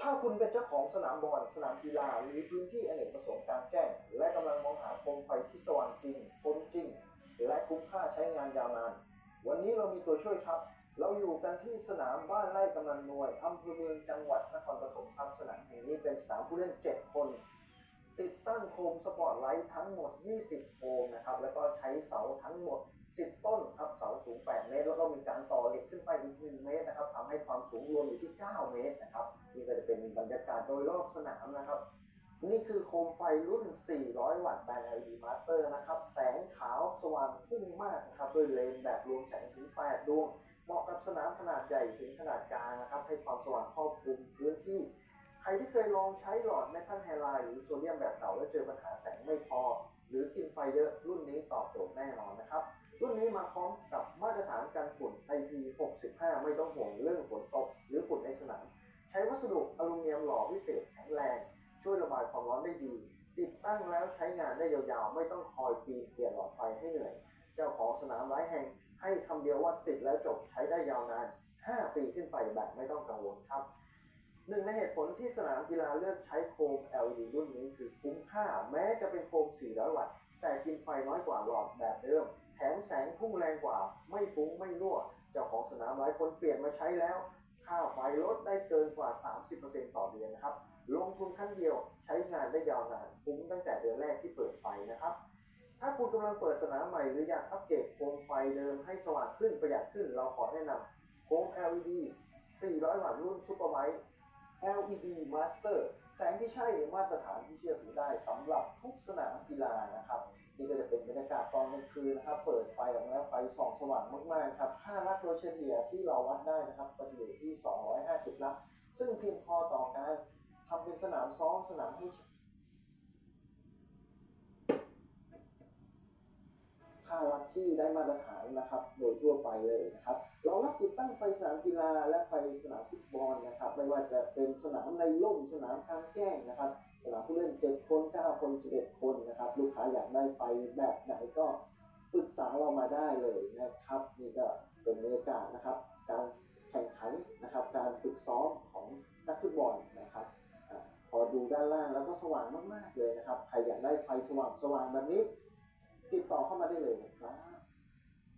ถ้าคุณเป็นเจ้าของสนามบอลสนามกีฬาหรือพื้นที่อเนกประสงค์กลางแจ้ง และกำลังมองหาโคมไฟที่สว่างจริงทนจริง และคุ้มค่าใช้งานยาวนาน วันนี้เรามีตัวช่วยครับ เราอยู่กันที่สนามบ้านไร่กำนันนวยอำเภอเมืองจังหวัดนครปฐมครับสนามแห่งนี้เป็นสนามผู้เล่น 7 คนติดตั้งโค มสปอตไลท์ทั้งหมด 20 โคมนะครับ แล้วก็ใช้เสาทั้งหมด 10 ต้นครับ เสาสูง 8 เมตร แล้วก็มีการต่อเหล็กขึ้นไปอีก 1 เมตรนะครับทำให้ความสูงรวมอยู่ที่ 9 เมตรนะครับ นี่ก็จะเป็นบรรยากาศโดยรอบสนามนะครับ นี่คือโคมไฟรุ่น 400 วัตต์แบน LED Master นะครับ แสงขาวสว่างพุ่งมากนะครับ ด้วยเลนส์แบบรวมแสงถึง 8 ดวง เหมาะกับสนามขนาดใหญ่ถึงขนาดกลางนะครับ ให้ความสว่างครอบคลุมพื้นที่ รที่เคยลองใช้หลอดเมทัลไฮไลท์หรือโซเดียมแบบเก่าแล้วเจอปัญหาแสงไม่พอ หรือกินไฟเยอะรุ่นนี้ตอบโจทย์แน่นอนนะครับ รุ่นนี้มาพร้อมกับมาตรฐานการฝุ่น IP65 ไม่ต้องห่วงเรื่องฝนตก หรือฝุ่นในสนามใช้วัสดุอลูมิเนียมหล่อพิเศษแข็งแรง ช่วยระบายความร้อนได้ดี ติดตั้งแล้วใช้งานได้ยาวๆ ไม่ต้องคอยปีเปลี่ยนหลอดไฟให้เหนื่อย เจ้าของสนามหลายแห่งให้คำเดียวว่าติดแล้วจบใช้ได้ยาวนาน 5 ปีขึ้นไปแบบไม่ต้องกังวลครับ หนึ่งในเหตุผลที่สนามกีฬาเลือกใช้โคม LED รุ่นนี้คือคุ้มค่าแม้จะเป็นโคม 400 วัตต์ แต่กินไฟน้อยกว่าหลอดแบบเดิม แถมแสงพุ่งแรงกว่า ไม่ฟุ้งไม่รั่ว เจ้าของสนามหลายคนเปลี่ยนมาใช้แล้ว ค่าไฟลดได้เกินกว่า 30%ต่อเดือนนะครับ ลงทุนครั้งเดียวใช้งานได้ยาวนานคุ้มตั้งแต่เดือนแรกที่เปิดไฟนะครับ ถ้าคุณกำลังเปิดสนามใหม่หรืออยากอัปเกรดโคมไฟเดิมให้สว่างขึ้นประหยัดขึ้น เราขอแนะนำโคม LED 400 วัตต์รุ่น Super b i t e LED Master แสงที่ใช่มาตรฐานที่เชื่อถือได้สำหรับทุกสนามกีฬานะครับนี่ก็จะเป็นบรรยากาศตอนกลางคืนนะครับเปิดไฟออกมาแล้วไฟส่องสว่างมากๆครับค่าลักโดยเฉลี่ยที่เราวัดได้นะครับก็อยู่ที่ 250 ลัก ซึ่งเพียงพอต่อการทำเป็นสนามซ้อมสนามให้ค่ารักที่ได้มาตรฐานนะครับ โดยทั่วไปเลยนะครับ สนามกีฬาและไฟสนามฟุตบอลนะครับ ไม่ว่าจะเป็นสนามในร่มสนามกลางแจ้งนะครับ สนามผู้เล่น7คน9คน11คนนะครับ ลูกค้าอยากได้ไฟแบบไหนก็ปรึกษาเรามาได้เลยนะครับ นี่ก็เป็นบรรยากาศนะครับ การแข่งขันนะครับ การฝึกซ้อมของนักฟุตบอลนะครับอพอดูด้านล่างแล้วก็สว่างมากๆเลยนะครับ ใครอยากได้ไฟสว่างสว่างๆแบบนี้ ติดต่อเข้ามาได้เลยนะครับ